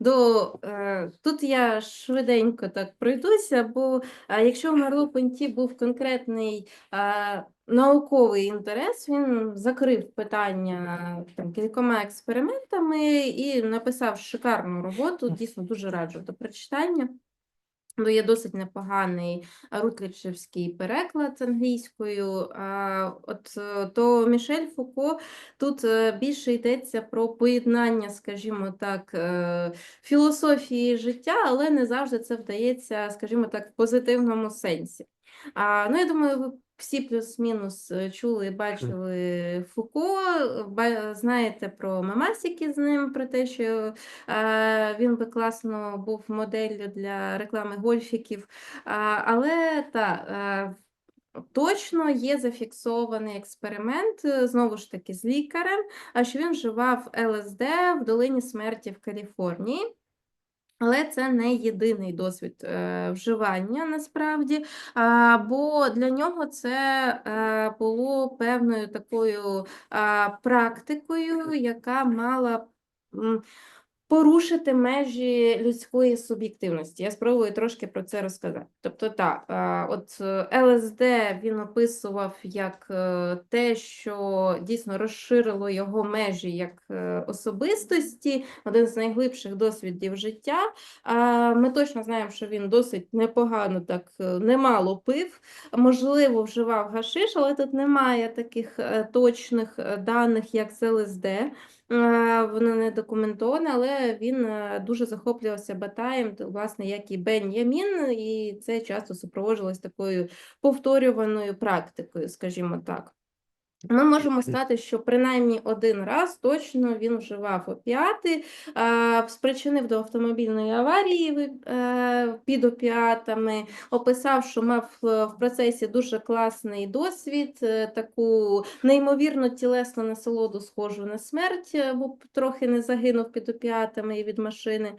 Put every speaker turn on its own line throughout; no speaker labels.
до е, тут я швиденько так пройдуся, бо якщо в Марло Понті був конкретний науковий інтерес, він закрив питання там кількома експериментами і написав шикарну роботу. Дійсно дуже раджу до прочитання. Ну, є досить непоганий рутліджівський переклад англійською. От е, то Мішель Фуко тут е, більше йдеться про поєднання, скажімо так, е, філософії життя, але не завжди це вдається, скажімо так, в позитивному сенсі. Ну, я думаю, ви всі плюс-мінус е, чули і бачили Фуко, знаєте про мемасики з ним, про те, що він би класно був моделлю для реклами гольфіків. Але та, е, точно є зафіксований експеримент, е, знову ж таки, з лікарем, а що він вживав ЛСД в долині смерті в Каліфорнії. Але це не єдиний досвід е, вживання насправді, бо для нього це е, було певною такою практикою, яка мала порушити межі людської суб'єктивності. Я спробую трошки про це розказати. Тобто, так, е, от е, ЛСД він описував як е, те, що дійсно розширило його межі як особистості, один з найглибших досвідів життя. Ми точно знаємо, що він досить непогано так немало пив, можливо, вживав гашиш, але тут немає таких точних даних, як з ЛСД. Е, Воно не документоване, але він е, дуже захоплювався батаєм, власне, як і Бен'ямін, і це часто супроводжувалось такою повторюваною практикою, скажімо так. Ми можемо сказати, що принаймні один раз точно він вживав опіати, спричинив до автомобільної аварії е, під опіатами, описав, що мав в процесі дуже класний досвід, е, таку неймовірно тілесну насолоду, схожу на смерть, е, бо трохи не загинув під опіатами і від машини.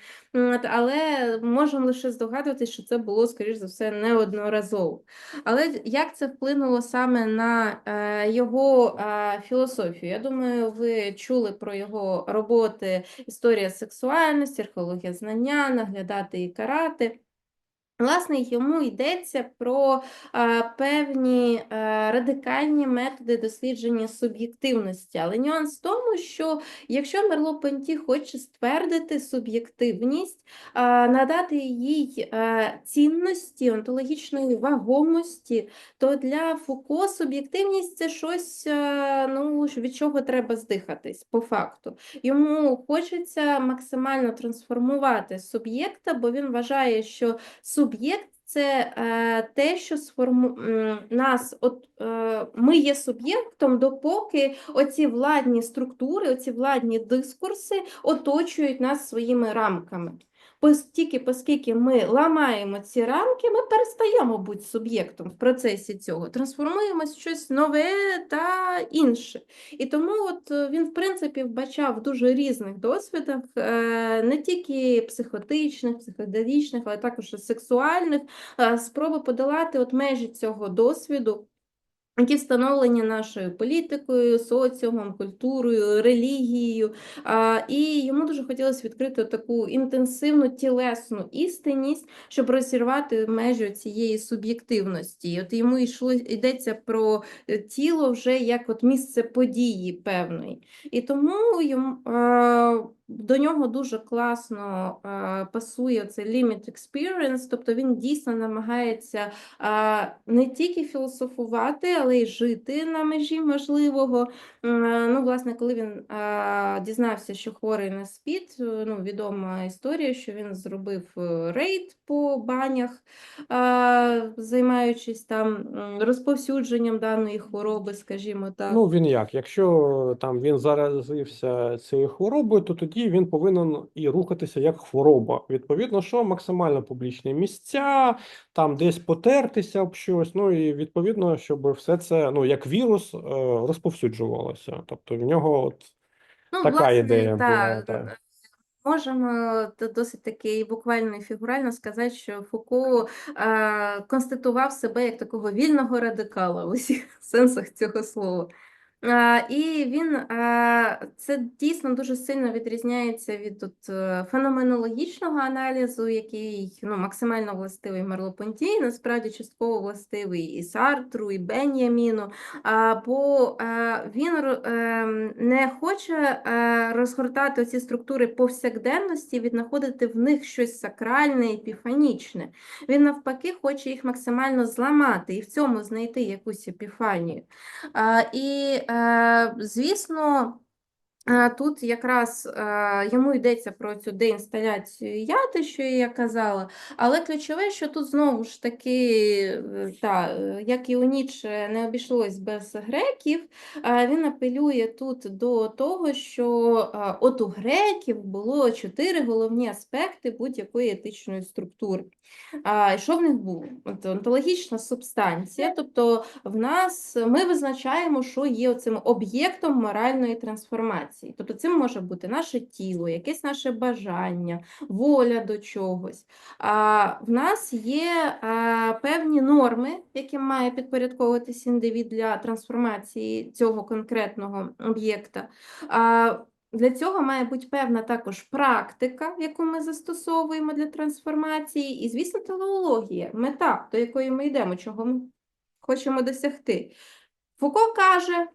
Але можемо лише здогадуватися, що це було, скоріш за все, неодноразово. Але як це вплинуло саме на його е, філософію? Я думаю, ви чули про його роботи Історія сексуальності, археологія знання, наглядати і карати. Власне, йому йдеться про е, певні е, радикальні методи дослідження суб'єктивності. Але нюанс в тому, що якщо Мерло Понті хоче ствердити суб'єктивність, е, надати їй е, цінності, онтологічної вагомості, то для Фуко суб'єктивність це щось, е, ну, від чого треба здихатись по факту. Йому хочеться максимально трансформувати суб'єкта, бо він вважає, що суб'єкт це е, те, що сформу... нас, от, е, ми є суб'єктом, допоки оці владні структури, оці владні дискурси оточують нас своїми рамками. Постільки, оскільки ми ламаємо ці рамки, ми перестаємо бути суб'єктом в процесі цього, трансформуємось в щось нове та інше. І тому от е, він, в принципі, вбачав дуже різних досвідах, е, не тільки психотичних, психоделічних, але також сексуальних, е, спроби подолати от межі цього досвіду. Які встановлені нашою політикою, соціумом, культурою, релігією, і йому дуже хотілося відкрити таку інтенсивну тілесну істинність, щоб розірвати межі цієї суб'єктивності. От йому йшло йдеться про е, тіло вже як от місце події певної. І тому йому, до нього дуже класно е, пасує цей limit experience, тобто він дійсно намагається а, не тільки філософувати, але й жити на межі можливого. М, е, Ну, власне, коли він а, дізнався, що хворий на СПІД, е, ну, відома історія, що він зробив е, рейд по банях, а, займаючись там розповсюдженням даної хвороби, скажімо так.
Ну, він як? Якщо там він заразився цією хворобою, то тоді він повинен і рухатися як хвороба. Відповідно, що максимально публічні місця, там десь потертися об щось. Ну і відповідно, щоб все це ну як вірус е, розповсюджувалося. Тобто в нього от
Ну,
така
власне,
ідея була.
та,
та.
Можемо досить таки буквально і фігурально сказати, що Фуко е, конституював себе як такого вільного радикала в усіх сенсах цього слова. І він це дійсно дуже сильно відрізняється від тут е, феноменологічного аналізу, який ну, максимально властивий Мерло-Понті, насправді частково властивий і Сартру, і Бен'яміну. Бо е, він ем, не хоче е, розгортати ці структури повсякденності, віднаходити в них щось сакральне, епіфанічне. Він навпаки хоче їх максимально зламати і в цьому знайти якусь епіфанію. І, звісно, е, тут якраз е, йому йдеться про цю деінсталяцію яти, що я казала, але ключове, що тут знову ж таки, е, та, е, як і у Ніцше, не обійшлось без греків, він апелює тут до того, що от у греків було чотири головні аспекти будь-якої етичної структури. Що в них було? От онтологічна субстанція, тобто в нас ми визначаємо, що є цим об'єктом моральної трансформації. Тобто цим може бути наше тіло, якесь наше бажання, воля до чогось. А в нас є а, певні норми, яким має підпорядковуватись індивід для трансформації цього конкретного об'єкта. Для цього має бути певна також практика, яку ми застосовуємо для трансформації, і, звісно, телеологія, мета, до якої ми йдемо, чого ми хочемо досягти. Фуко каже,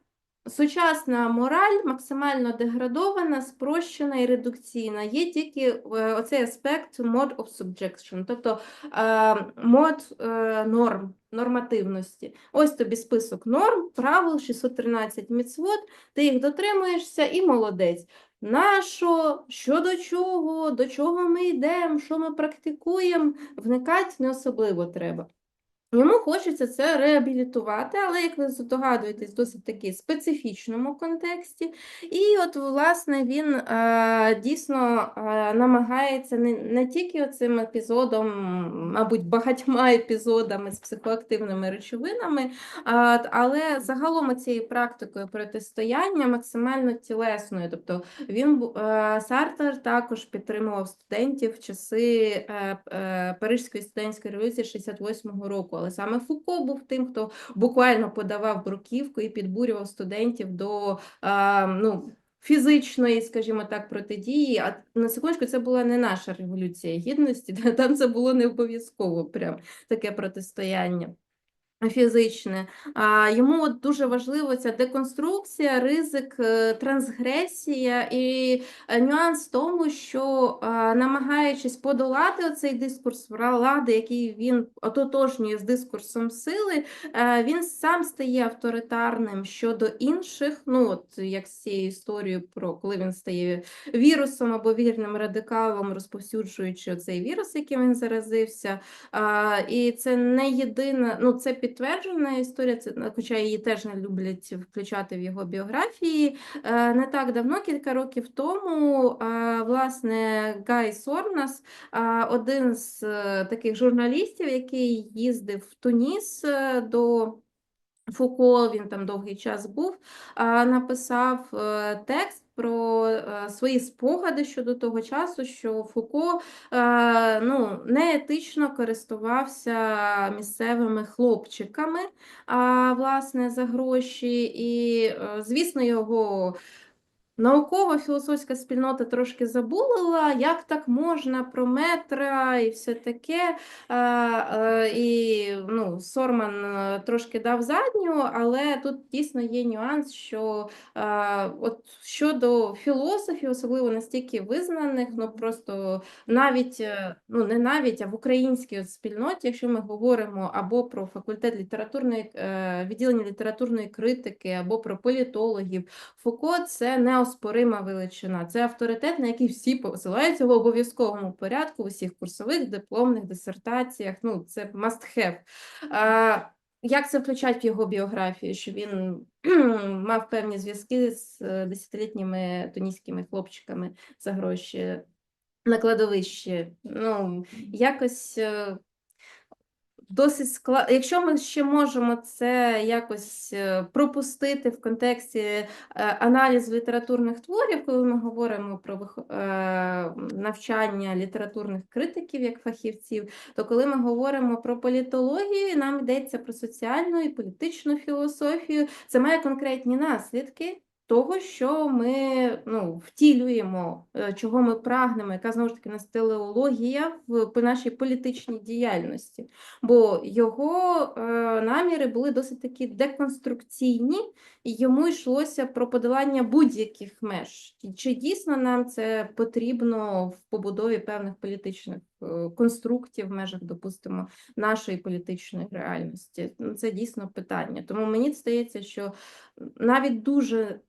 сучасна мораль максимально деградована, спрощена і редукційна. Є тільки е, оцей аспект mode of subjection, тобто е, мод е, норм, нормативності. Ось тобі список норм, правил, 613 міцвот, ти їх дотримуєшся і молодець. Нащо, що до чого, до чого ми йдемо, що ми практикуємо, вникати не особливо треба. Йому хочеться це реабілітувати, але, як ви здогадуєтесь, досить таки специфічному контексті. І от, власне, він е, дійсно е, намагається не, не тільки оцим епізодом, мабуть, багатьма епізодами з психоактивними речовинами, а, але загалом цією практикою протистояння максимально тілесною. Тобто він е, Сартер також підтримував студентів в часи е, е, Паризької студентської революції 68-го року. Але саме Фуко був тим, хто буквально подавав бруківку і підбурював студентів до ну, фізичної, скажімо так, протидії. А на секундочку, це була не наша революція гідності, там це було не обов'язково прям таке протистояння. Фізичне, а йому от дуже важливо ця деконструкція, ризик, е, трансгресія і е, нюанс в тому, що намагаючись подолати оцей дискурс влади, який він ототожнює з дискурсом сили, е, він сам стає авторитарним щодо інших. Ну от як з цією історією про коли він стає вірусом або вірним радикалом, розповсюджуючи цей вірус, яким він заразився. І це не єдина, ну це підтверджена історія, це, хоча її теж не люблять включати в його біографії. Е, Не так давно, кілька років тому, е, власне, Гай Сорнас, е, один з таких журналістів, який їздив в Туніс до Фуко, він там довгий час був, написав текст про е, свої спогади щодо того часу, що Фуко е, ну, неетично користувався місцевими хлопчиками, а, власне, за гроші. І, е, звісно, його Наукова філософська спільнота трошки забулила, як так можна про метра і все таке. І ну, Сорман е, трошки дав задню, але тут дійсно є нюанс, що от щодо філософів, особливо настільки визнаних, ну просто навіть, е, ну не навіть, а в українській спільноті, якщо ми говоримо або про факультет літературної е, відділення літературної критики, або про політологів, Фуко це неоспорима величина. Це авторитет, на який всі посилаються в обов'язковому порядку в усіх курсових, дипломних дисертаціях. Ну, це must have. Як це включать в його біографію? Що він мав певні зв'язки з е, десятилітніми туніськими хлопчиками за гроші на кладовищі. Ну, якось. Досить складно. Якщо ми ще можемо це якось е, пропустити в контексті е, аналізу літературних творів, коли ми говоримо про е, навчання літературних критиків як фахівців, то коли ми говоримо про політологію, нам йдеться про соціальну і політичну філософію. Це має конкретні наслідки. Того, що ми ну, втілюємо, е, чого ми прагнемо, яка знову ж таки нас телеологія в нашій політичній діяльності. Бо його е, наміри були досить такі деконструкційні, і йому йшлося про подолання будь-яких меж. Чи- дійсно нам це потрібно в побудові певних політичних конструктів в межах, допустимо, нашої політичної реальності? Ну, Це дійсно питання. Тому мені здається, що навіть дуже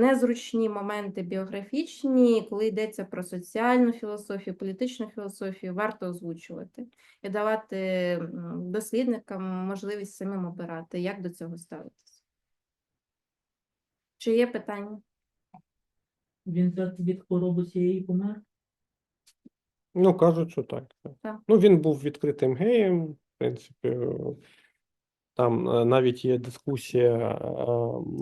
незручні моменти біографічні, коли йдеться про соціальну філософію, політичну філософію, варто озвучувати і давати дослідникам можливість самим обирати, як до цього ставитися. Чи є питання?
Він від хвороби цієї помер.
Ну, кажуть, що так. так. Ну, він був відкритим геєм, в принципі. Там е, навіть є дискусія е,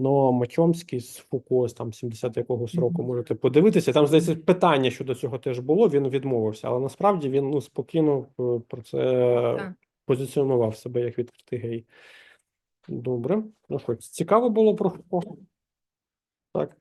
Ноама Чомскі з Фуко, з там 70 якогось року, можете подивитися. Там, здається, питання щодо цього теж було, він відмовився, але насправді він ну, спокійно е, про це
Так.
позиціонував себе як відкритий гей. Добре. Ну що, цікаво було про Фуко? Так.